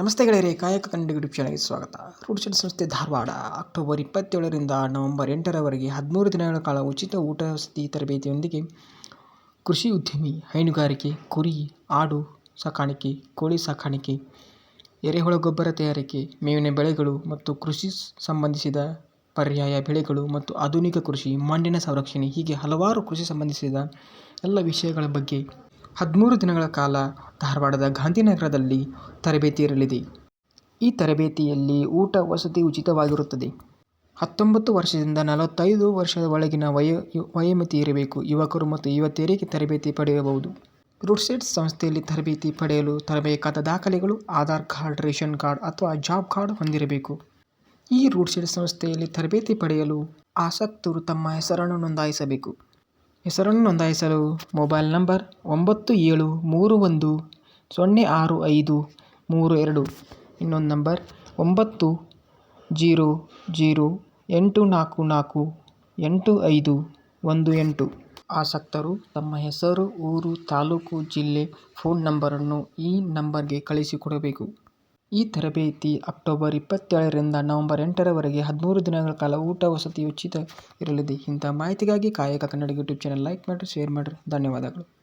ನಮಸ್ತೆ ಗೆಳೆಯರೇ, ಕಾಯಕ ಕನ್ನಡ ಯೂಟ್ಯೂಬ್ ಚಾನಲ್ಗೆ ಸ್ವಾಗತ. ರೂಡ್ ಸಂಸ್ಥೆ ಧಾರವಾಡ, ಅಕ್ಟೋಬರ್ ಇಪ್ಪತ್ತೇಳರಿಂದ ನವೆಂಬರ್ ಎಂಟರವರೆಗೆ ಹದಿಮೂರು ದಿನಗಳ ಕಾಲ ಉಚಿತ ಊಟ ವಸತಿ ತರಬೇತಿಯೊಂದಿಗೆ ಕೃಷಿ ಉದ್ಯಮಿ, ಹೈನುಗಾರಿಕೆ, ಕುರಿ, ಆಡು ಸಾಕಾಣಿಕೆ, ಕೋಳಿ ಸಾಕಾಣಿಕೆ, ಎರೆಹುಳ ಗೊಬ್ಬರ ತಯಾರಿಕೆ, ಮೇವಿನ ಬೆಳೆಗಳು ಮತ್ತು ಕೃಷಿ ಸಂಬಂಧಿಸಿದ ಪರ್ಯಾಯ ಬೆಳೆಗಳು ಮತ್ತು ಆಧುನಿಕ ಕೃಷಿ, ಮಣ್ಣಿನ ಸಂರಕ್ಷಣೆ ಹೀಗೆ ಹಲವಾರು ಕೃಷಿ ಸಂಬಂಧಿಸಿದ ಎಲ್ಲ ವಿಷಯಗಳ ಬಗ್ಗೆ ಹದಿಮೂರು ದಿನಗಳ ಕಾಲ ಧಾರವಾಡದ ಗಾಂಧಿನಗರದಲ್ಲಿ ತರಬೇತಿ ಇರಲಿದೆ. ಈ ತರಬೇತಿಯಲ್ಲಿ ಊಟ ವಸತಿ ಉಚಿತವಾಗಿರುತ್ತದೆ. ಹತ್ತೊಂಬತ್ತು ವರ್ಷದಿಂದ ನಲವತ್ತೈದು ವರ್ಷದ ಒಳಗಿನ ವಯ, ವಯೋಮಿತಿ ಇರಬೇಕು. ಯುವಕರು ಮತ್ತು ಯುವತಿಯರಿಗೆ ತರಬೇತಿ ಪಡೆಯಬಹುದು. ರುಡ್ಸೆಟ್ ಸಂಸ್ಥೆಯಲ್ಲಿ ತರಬೇತಿ ಪಡೆಯಲು ತರಬೇಕಾದ ದಾಖಲೆಗಳು ಆಧಾರ್ ಕಾರ್ಡ್, ರೇಷನ್ ಕಾರ್ಡ್ ಅಥವಾ ಜಾಬ್ ಕಾರ್ಡ್ ಹೊಂದಿರಬೇಕು. ಈ ರೂಡ್ಸೆಟ್ ಸಂಸ್ಥೆಯಲ್ಲಿ ತರಬೇತಿ ಪಡೆಯಲು ಆಸಕ್ತರು ತಮ್ಮ ಹೆಸರನ್ನು ನೋಂದಾಯಿಸಬೇಕು. ಹೆಸರನ್ನು ನೋಂದಾಯಿಸಲು ಮೊಬೈಲ್ ನಂಬರ್ ಒಂಬತ್ತು ಏಳು ಮೂರು ಒಂದು ಸೊನ್ನೆ ಆರು ಐದು ಮೂರು ಎರಡು. ಇನ್ನೊಂದು ನಂಬರ್ ಒಂಬತ್ತು ಜೀರೋ ಜೀರೋ ಎಂಟು ನಾಲ್ಕು ನಾಲ್ಕು ಎಂಟು ಐದು ಒಂದು ಎಂಟು. ಆಸಕ್ತರು ತಮ್ಮ ಹೆಸರು, ಊರು, ತಾಲೂಕು, ಜಿಲ್ಲೆ, ಫೋನ್ ನಂಬರನ್ನು ಈ ನಂಬರ್ಗೆ ಕಳಿಸಿಕೊಡಬೇಕು. ಈ ತರಬೇತಿ ಅಕ್ಟೋಬರ್ ಇಪ್ಪತ್ತೇಳರಿಂದ ನವೆಂಬರ್ ಎಂಟರವರೆಗೆ ಹದಿಮೂರು ದಿನಗಳ ಕಾಲ ಊಟ ವಸತಿ ಉಚಿತ ಇರಲಿದೆ. ಇಂಥ ಮಾಹಿತಿಗಾಗಿ Kayaka Kannada YouTube channel like ಮಾಡಿರಿ, ಶೇರ್ ಮಾಡಿರಿ. ಧನ್ಯವಾದಗಳು.